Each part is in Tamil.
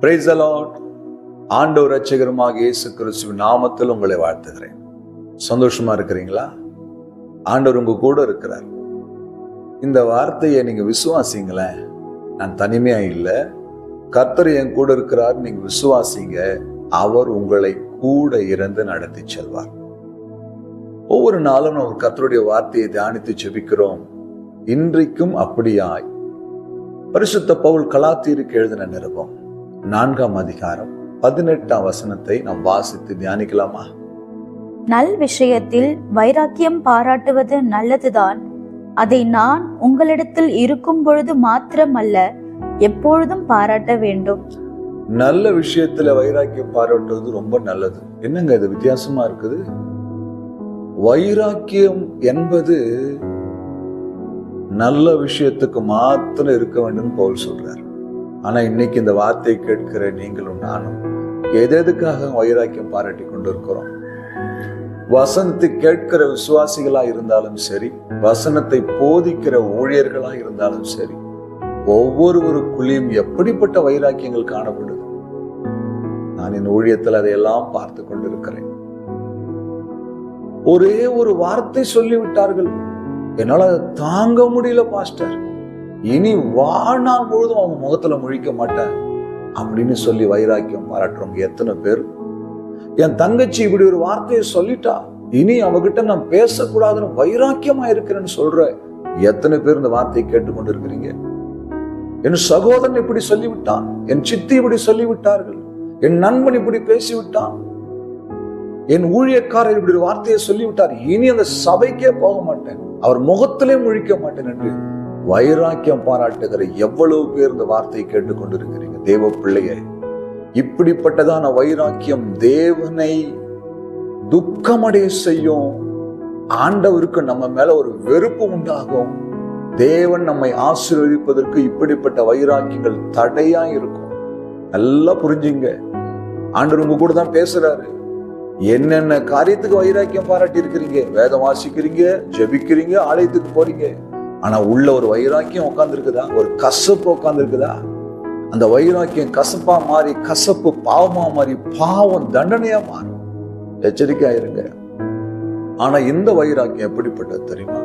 பிரைஸ் அலாட் ஆண்டவர் ரட்சகருமாக இயேசு கிறிஸ்துவின் நாமத்தில் உங்களை வாழ்த்துகிறேன். சந்தோஷமா இருக்கிறீங்களா? ஆண்டவர் உங்க கூட இருக்கிறார். இந்த வார்த்தையை நீங்க விசுவாசிங்களேன். நான் தனிமையா இல்லை. கர்த்தர் என் கூட இருக்கிறார் நீங்க விசுவாசிங்க. அவர் உங்களை கூட இருந்து நடத்தி செல்வார். ஒவ்வொரு நாளும் நம்ம கர்த்தருடைய வார்த்தையை தியானித்து செபிக்கிறோம் இன்றைக்கும் அப்படியாய். பரிசுத்த பவுல் கலாத்தீருக்கு எழுதின நிருபம். நான்காம் அதிகாரம் பதினெட்டாம் வசனத்தை நாம் வாசித்து தியானிக்கலாமா? நல் விஷயத்தில் வைராக்கியம் பாராட்டுவது நல்லதுதான். அதை நான் உங்களிடத்தில் இருக்கும் பொழுது மாத்திரமல்ல எப்பொழுதும் பாராட்ட வேண்டும். நல்ல விஷயத்துல வைராக்கியம் பாராட்டுவது ரொம்ப நல்லது. என்னங்க இது வித்தியாசமா இருக்குது? வைராக்கியம் என்பது நல்ல விஷயத்துக்கு மாத்திரம் இருக்க வேண்டும் பவுல் சொல்றார். ஆனா இன்னைக்கு இந்த வார்த்தை கேட்கிற நீங்களும் நானும் எதெதுக்காக வைராக்கியம் பாராட்டி கொண்டிருக்கிறோம்? வசனத்தை கேட்கிற விசுவாசிகளா இருந்தாலும் சரி வசனத்தை போதிக்கிற ஊழியர்களா இருந்தாலும் சரி ஒவ்வொருவருக்குள்ளேயும் எப்படிப்பட்ட வைராக்கியங்கள் காணப்படுது? நான் என் ஊழியத்தில் அதையெல்லாம் பார்த்து கொண்டிருக்கிறேன். ஒரே ஒரு வார்த்தை சொல்லிவிட்டார்கள். என்னால தாங்க முடியல பாஸ்டர். இனி வாழ்நாள் முழுதும் அவங்க முகத்துல முழிக்க மாட்டேன் அப்படின்னு சொல்லி வைராக்கியம் பாராட்டுறவங்க எத்தனை பேர்? என் தங்கச்சி இப்படி ஒரு வார்த்தையை சொல்லிட்டா இனி அவகிட்ட நான் பேசக்கூடாதுன்னு வைராக்கியமா இருக்கிறேன்னு சொல்ற எத்தனை பேர் இந்த வார்த்தையை கேட்டுக்கொண்டு இருக்கிறீங்க என் சகோதரன் இப்படி சொல்லிவிட்டான் என் சித்தி இப்படி சொல்லிவிட்டார்கள் என் நண்பன் இப்படி பேசிவிட்டான் என் ஊழியக்காரர் இப்படி ஒரு வார்த்தையை சொல்லிவிட்டார் இனி அந்த சபைக்கே போக மாட்டேன் அவர் முகத்திலே முழிக்க மாட்டேன் என்று வைராக்கியம் பாராட்டுகிற எவ்வளவு பேர் இந்த வார்த்தையை கேட்டுக்கொண்டிருக்கிறீங்க? தேவ பிள்ளையே இப்படிப்பட்டதான வைராக்கியம் தேவனை துக்கமடைய செய்யும். ஆண்டவருக்கு நம்ம மேல ஒரு வெறுப்பு உண்டாகும். தேவன் நம்மை ஆசீர்வதிப்பதற்கு இப்படிப்பட்ட வைராக்கியங்கள் தடையா இருக்கும். நல்லா புரிஞ்சுங்க. ஆண்டவர் உங்க கூட தான் பேசுறாரு. என்னென்ன காரியத்துக்கு வைராக்கியம் பாராட்டி இருக்கிறீங்க வேதம் வாசிக்கிறீங்க ஜெபிக்கிறீங்க ஆலயத்துக்கு போறீங்க. ஆனா உள்ள ஒரு வைராக்கியம் உட்காந்துருக்குதா ஒரு கசப்பு உட்காந்துருக்குதா அந்த வைராக்கியம் கசப்பா மாறி கசப்பு பாவமா மாறி பாவம் தண்டனையா மாறும். எச்சரிக்கையா இருங்க ஆனா இந்த வைராக்கியம் எப்படிப்பட்டது தெரியுமா?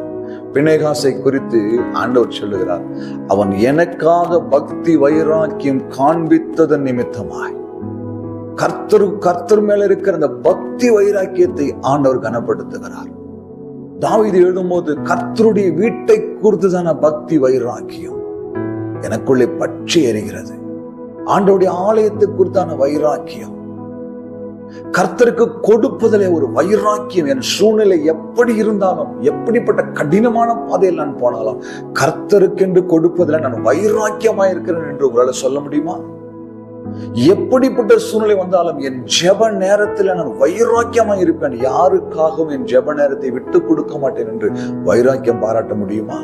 பிணைகாசை குறித்து ஆண்டவர் சொல்லுகிறார் அவன் எனக்காக பக்தி வைராக்கியம் காண்பித்ததன் நிமித்தமாய். கர்த்தரு கர்த்தர் மேல இருக்கிற அந்த பக்தி வைராக்கியத்தை ஆண்டவர் கனப்படுத்துகிறார். தாவீது எழுதும்போது கர்த்தருடைய வீட்டை குறித்துதான பக்தி வைராக்கியம் எனக்குள்ளே பற்றி எறிகிறது ஆண்டோடைய ஆலயத்தை குறித்தான வைராக்கியம். கர்த்தருக்கு கொடுப்பதிலே ஒரு வைராக்கியம். என் சூழ்நிலை எப்படி இருந்தாலும் எப்படிப்பட்ட கடினமான பாதையில் நான் போனாலும் கர்த்தருக்கென்று கொடுப்பதில் நான் வைராக்கியமாக இருக்கிறேன் என்று உங்களால் சொல்ல முடியுமா? எப்படிப்பட்ட சூழ்நிலை வந்தாலும் என் ஜெப நேரத்தில் நான் வைராக்கியமா இருப்பேன். யாருக்காகவும் என் ஜெப நேரத்தை விட்டு கொடுக்க மாட்டேன் என்று வைராக்கியம் பாராட்ட முடியுமா?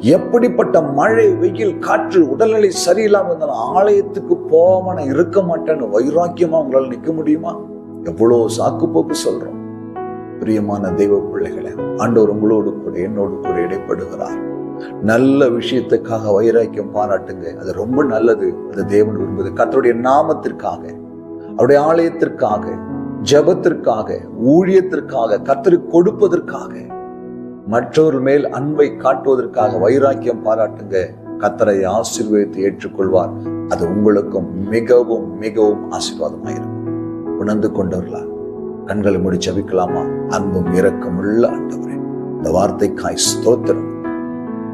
எப்படிப்பட்ட மழை வெயில் காற்று உடல்நிலை சரியில்லாம இருந்தாலும் ஆலயத்துக்கு போகாம நான் இருக்க மாட்டேன்னு வைராக்கியமா உங்களால் நிற்க முடியுமா? எவ்வளவு சாக்கு போக்கு சொல்றோம். பிரியமான தெய்வ பிள்ளைகளை ஆண்டவர் உங்களோடு கூட என்னோடு கூட இடைப்படுகிறார். நல்ல விஷயத்துக்காக வைராக்கியம் பாராட்டுங்க. அது ரொம்ப நல்லது. அது தேவன் விரும்புது. கத்தருடைய நாமத்திற்காக அவருடைய ஆலயத்திற்காக ஜெபத்திற்காக ஊழியத்திற்காக கத்தரு கொடுப்பதற்காக மற்றவர் மேல் அன்பை காட்டுவதற்காக வைராக்கியம் பாராட்டுங்க. கத்தரை ஆசீர்வதித்து ஏற்றுக்கொள்வார். அது உங்களுக்கும் மிகவும் மிகவும் ஆசீர்வாதமாயிருக்கும். உணர்ந்து கொண்டவர்களா? கண்களை மூடி ஜபிக்கலாமா? அன்பும் இரக்கமுள்ள ஆண்டவரே இந்த வார்த்தைக்காய் ஸ்தோத்திரம்.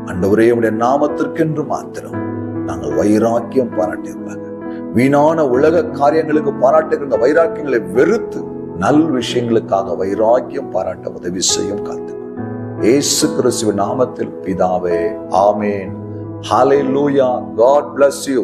ஆண்டவரே உடைய நாமத்திற்கென்று மாத்திரம் நாங்கள் வைராக்கியம் பாராட்டியிருப்பாங்க வீணான உலக காரியங்களுக்கு பாராட்டுகிற வைராக்கியங்களை வெறுத்து நல் விஷயங்களுக்காக வைராக்கியம் பாராட்ட உதவி செய்யும் காத்து ஏசு கிறிஸ்துவ நாமத்தில் பிதாவே ஆமேன். ஹாலே லூயா காட் பிளஸ் யூ